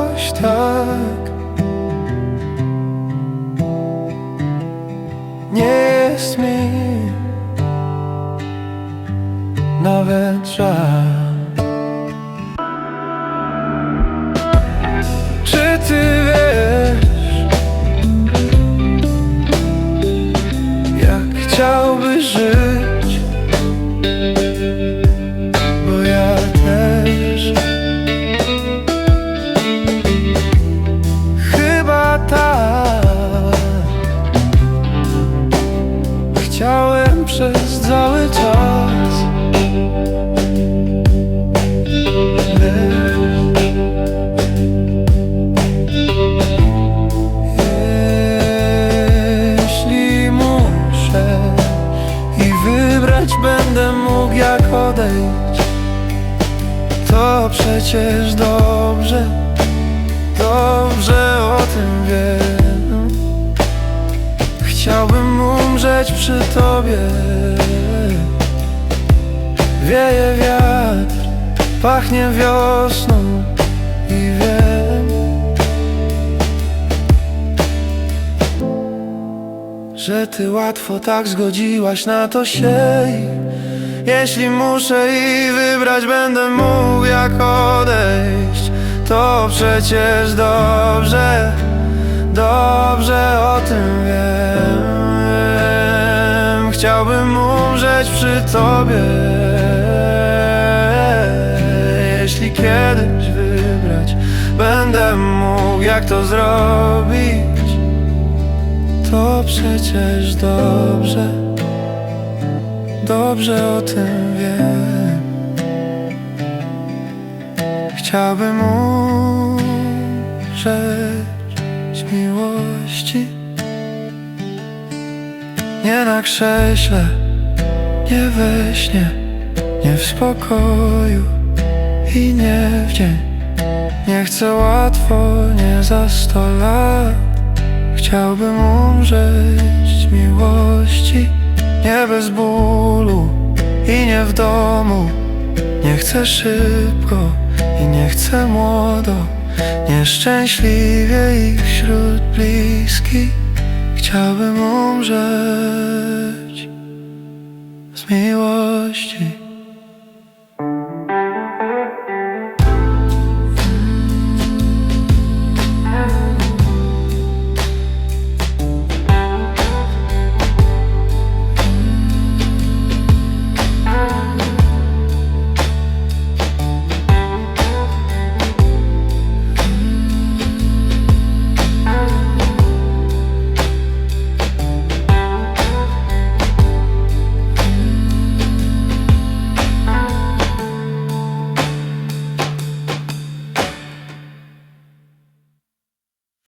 Jakoś tak. Nie jest mi Nawet żal Przecież dobrze, dobrze o tym wiem. Chciałbym umrzeć przy tobie. Wieje wiatr, pachnie wiosną i wiem Że ty łatwo tak zgodziłaś na to się Jeśli muszę i wybrać będę mógł jak odejść To przecież dobrze, dobrze o tym wiem. Chciałbym umrzeć przy tobie. Jeśli kiedyś wybrać będę mógł jak to zrobić to przecież dobrze, dobrze o tym wiem. Chciałbym umrzeć miłości, nie na krześle, nie we śnie, nie w spokoju i nie w dzień. Nie chcę łatwo, nie za sto lat. Chciałbym umrzeć miłości Nie bez bólu i nie w domu. Nie chcę szybko i nie chcę młodo. Nieszczęśliwie i wśród bliskich Chciałbym umrzeć. Z miłości